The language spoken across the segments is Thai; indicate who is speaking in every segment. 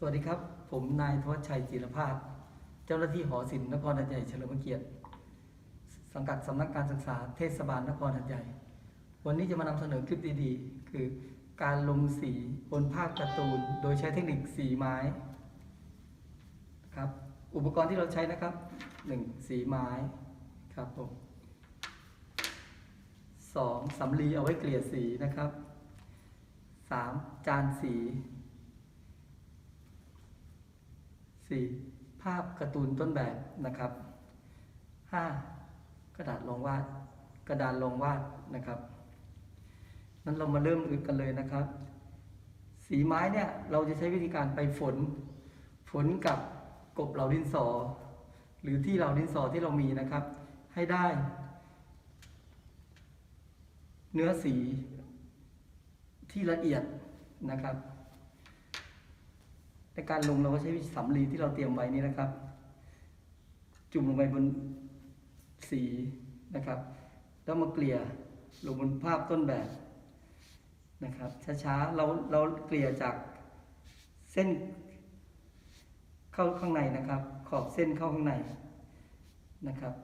Speaker 1: สวัสดีครับ ผมนายทวัชชัยจิรภาสเจ้าหน้าที่หอศิลป์นครหัดใหญ่เฉลิมเกียรติ สังกัดสำนักการศึกษาเทศบาลนครหัดใหญ่ วันนี้จะมานำเสนอคลิปดีๆ คือการลงสีบนภาพการ์ตูน โดยใช้เทคนิคสีไม้ครับ อุปกรณ์ที่เราใช้นะครับหนึ่งสีไม้ครับผมสองสำลีเอาไว้เกลี่ยสีนะครับสามจานสี สี่ภาพการ์ตูนต้นแบบนะครับห้ากระดาษรองวาด กระดานรองวาดนะครับนั้นเรามาเริ่มกันเลยนะครับ สีไม้เนี่ยเราจะใช้วิธีการไปฝน ฝนกับกบเหลาดินสอ หรือที่เหลาดินสอที่เรามีนะครับ ให้ได้ เนื้อสีที่ละเอียดนะครับ ในการลงเราก็ใช้สำลีที่เราเตรียมไว้นี้นะครับ จุ่มลงไปบนสีนะครับ แล้วมาเกลี่ยลงบนภาพต้นแบบนะครับช้าๆเราเราเกลี่ยจากเส้น เข้าข้างในนะครับ ขอบเส้นเข้าข้างในนะครับ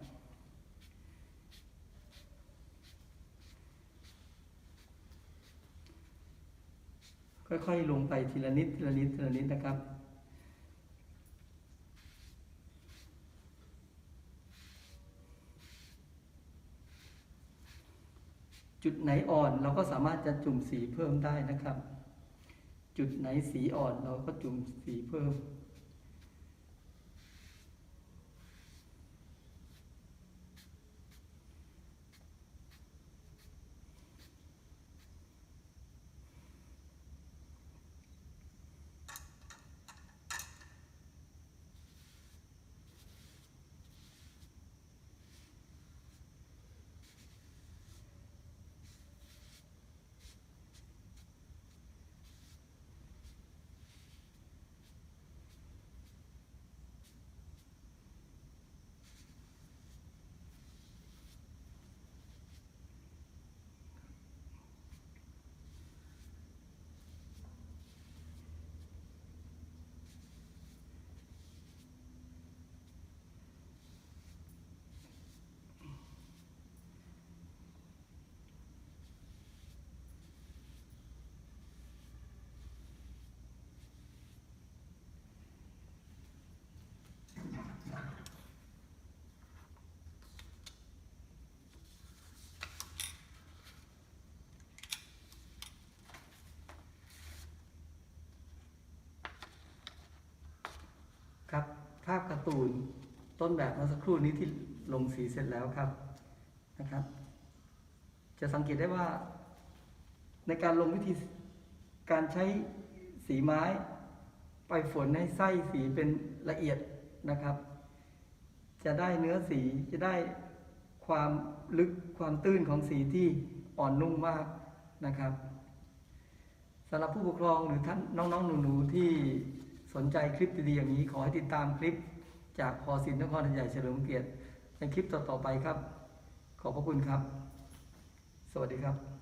Speaker 1: ค่อยๆ ลงไปทีละนิดทีละนิดทีละนิดนะครับ จุดไหนอ่อนเราก็สามารถจะจุ่มสีเพิ่มได้นะครับ จุดไหนสีอ่อนเราก็จุ่มสีเพิ่ม ครับ ภาพการ์ตูนต้นแบบเมื่อสักครู่นี้ที่ลงสีเสร็จแล้วครับนะครับ จะสังเกตได้ว่า ในการลงวิธีการใช้สีไม้ ไปฝนให้ไส้สีเป็นละเอียดนะครับ จะได้เนื้อสีจะได้ความลึกความตื้นของสีที่อ่อนนุ่มมากนะครับสำหรับผู้ปกครองหรือท่านน้องๆหนูๆที่ สนใจคลิปดีๆอย่างนี้ขอให้ติดตามคลิป จากพอสินนครหัดใหญ่เฉลิมเกียรติในคลิปต่อๆไปครับ ขอบพระคุณครับ สวัสดีครับ